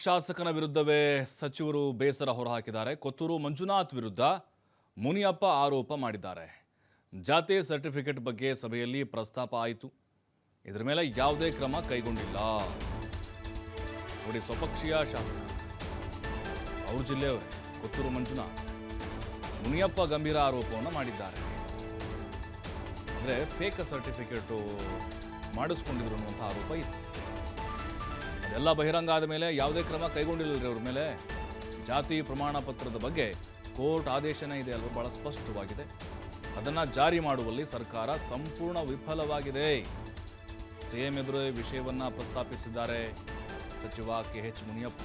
ಶಾಸಕನ ವಿರುದ್ಧವೇ ಸಚಿವರು ಬೇಸರ ಹೊರಹಾಕಿದ್ದಾರೆ. ಕೊತ್ತೂರು ಮಂಜುನಾಥ್ ವಿರುದ್ಧ ಮುನಿಯಪ್ಪ ಆರೋಪ ಮಾಡಿದ್ದಾರೆ. ಜಾತಿ ಸರ್ಟಿಫಿಕೇಟ್ ಬಗ್ಗೆ ಸಭೆಯಲ್ಲಿ ಪ್ರಸ್ತಾಪ ಆಯಿತು. ಇದರ ಮೇಲೆ ಯಾವುದೇ ಕ್ರಮ ಕೈಗೊಂಡಿಲ್ಲ. ನೋಡಿ, ಸ್ವಪಕ್ಷೀಯ ಶಾಸಕ ಅವ್ರ ಜಿಲ್ಲೆಯವರೇ, ಕೊತ್ತೂರು ಮಂಜುನಾಥ್. ಮುನಿಯಪ್ಪ ಗಂಭೀರ ಆರೋಪವನ್ನು ಮಾಡಿದ್ದಾರೆ. ಅಂದರೆ ಫೇಕ್ ಸರ್ಟಿಫಿಕೇಟು ಮಾಡಿಸ್ಕೊಂಡಿದ್ರು ಅನ್ನುವಂಥ ಆರೋಪ ಇತ್ತು ಅದೆಲ್ಲ ಬಹಿರಂಗ ಆದ ಮೇಲೆ ಯಾವುದೇ ಕ್ರಮ ಕೈಗೊಂಡಿಲ್ಲ ಅವ್ರ ಮೇಲೆ. ಜಾತಿ ಪ್ರಮಾಣ ಪತ್ರದ ಬಗ್ಗೆ ಕೋರ್ಟ್ ಆದೇಶನೇ ಇದೆ ಅಲ್ವಾ, ಬಹಳ ಸ್ಪಷ್ಟವಾಗಿದೆ. ಅದನ್ನು ಜಾರಿ ಮಾಡುವಲ್ಲಿ ಸರ್ಕಾರ ಸಂಪೂರ್ಣ ವಿಫಲವಾಗಿದೆ. ಸಿಎಂ ಎದುರು ವಿಷಯವನ್ನ ಪ್ರಸ್ತಾಪಿಸಿದ್ದಾರೆ ಸಚಿವ ಕೆ ಎಚ್ ಮುನಿಯಪ್ಪ.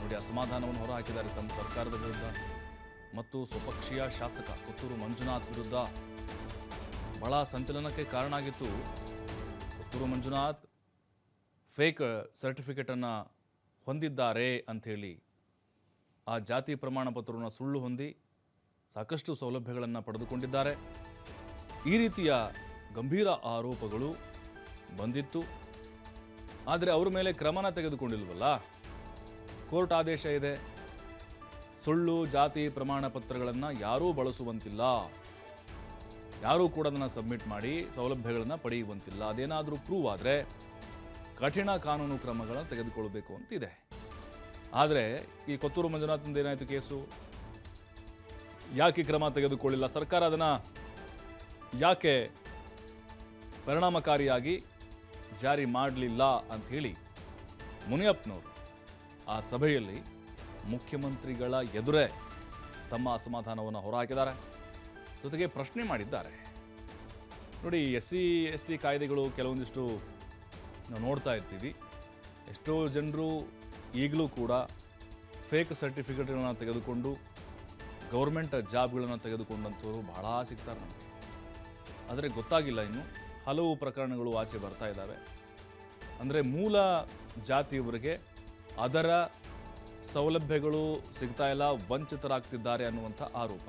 ನೋಡಿ, ಅಸಮಾಧಾನವನ್ನು ಹೊರಹಾಕಿದ್ದಾರೆ ತಮ್ಮ ಸರ್ಕಾರದ ವಿರುದ್ಧ ಮತ್ತು ಸ್ವಪಕ್ಷೀಯ ಶಾಸಕ ಪುತ್ತೂರು ಮಂಜುನಾಥ್ ವಿರುದ್ಧ. ಬಹಳ ಸಂಚಲನಕ್ಕೆ ಕಾರಣ ಆಗಿತ್ತು. ಪುತ್ತೂರು ಮಂಜುನಾಥ್ ಫೇಕ್ ಸರ್ಟಿಫಿಕೇಟನ್ನು ಹೊಂದಿದ್ದಾರೆ ಅಂಥೇಳಿ ಆ ಜಾತಿ ಪ್ರಮಾಣ ಪತ್ರವನ್ನು ಸುಳ್ಳು ಹೊಂದಿ ಸಾಕಷ್ಟು ಸೌಲಭ್ಯಗಳನ್ನು ಪಡೆದುಕೊಂಡಿದ್ದಾರೆ. ಈ ರೀತಿಯ ಗಂಭೀರ ಆರೋಪಗಳು ಬಂದಿತ್ತು. ಆದರೆ ಅವರ ಮೇಲೆ ಕ್ರಮನ ತೆಗೆದುಕೊಂಡಿಲ್ವಲ್ಲ? ಕೋರ್ಟ್ ಆದೇಶ ಇದೆ. ಸುಳ್ಳು, ಜಾತಿ ಪ್ರಮಾಣ ಪತ್ರಗಳನ್ನು ಯಾರೂ ಬಳಸುವಂತಿಲ್ಲ. ಯಾರೂ ಕೂಡ ಅದನ್ನು ಸಬ್ಮಿಟ್ ಮಾಡಿ ಸೌಲಭ್ಯಗಳನ್ನು ಪಡೆಯುವಂತಿಲ್ಲ. ಅದೇನಾದರೂ ಪ್ರೂವ್ ಆದರೆ ಕಠಿಣ ಕಾನೂನು ಕ್ರಮಗಳನ್ನು ತೆಗೆದುಕೊಳ್ಳಬೇಕು ಅಂತಿದೆ. ಆದರೆ ಈ ಕೊತ್ತೂರು ಮಂಜುನಾಥಂದು ಏನಾಯಿತು ಕೇಸು? ಯಾಕೆ ಕ್ರಮ ತೆಗೆದುಕೊಳ್ಳಿಲ್ಲ? ಸರ್ಕಾರ ಅದನ್ನು ಯಾಕೆ ಪರಿಣಾಮಕಾರಿಯಾಗಿ ಜಾರಿ ಮಾಡಲಿಲ್ಲ ಅಂತ ಹೇಳಿ ಮುನಿಯಪ್ಪನವರು ಆ ಸಭೆಯಲ್ಲಿ ಮುಖ್ಯಮಂತ್ರಿಗಳ ಎದುರೇ ತಮ್ಮ ಅಸಮಾಧಾನವನ್ನು ಹೊರಹಾಕಿದ್ದಾರೆ. ಜೊತೆಗೆ ಪ್ರಶ್ನೆ ಮಾಡಿದ್ದಾರೆ. ನೋಡಿ ಎಸ್ ಸಿ ಎಸ್ ಟಿ ಕಾಯ್ದೆಗಳು ಕೆಲವೊಂದಿಷ್ಟು ನಾವು ನೋಡ್ತಾ ಇರ್ತೀವಿ. ಎಷ್ಟೋ ಜನರು ಈಗಲೂ ಕೂಡ ಫೇಕ್ ಸರ್ಟಿಫಿಕೇಟ್ಗಳನ್ನ ತೆಗೆದುಕೊಂಡು ಗೌರ್ಮೆಂಟ್ ಜಾಬ್ಗಳನ್ನು ತೆಗೆದುಕೊಂಡಂಥವ್ರು ಬಹಳ ಸಿಗ್ತಾರೆ ನಮಗೆ. ಆದರೆ ಗೊತ್ತಾಗಿಲ್ಲ ಇನ್ನು. ಹಲವು ಪ್ರಕರಣಗಳು ಆಚೆ ಬರ್ತಾ ಇದ್ದಾವೆ ಅಂದರೆ ಮೂಲ ಜಾತಿಯವರಿಗೆ ಅದರ ಸೌಲಭ್ಯಗಳು ಸಿಗ್ತಾ ಇಲ್ಲ, ವಂಚಿತರಾಗ್ತಿದ್ದಾರೆ ಅನ್ನುವಂಥ ಆರೋಪ.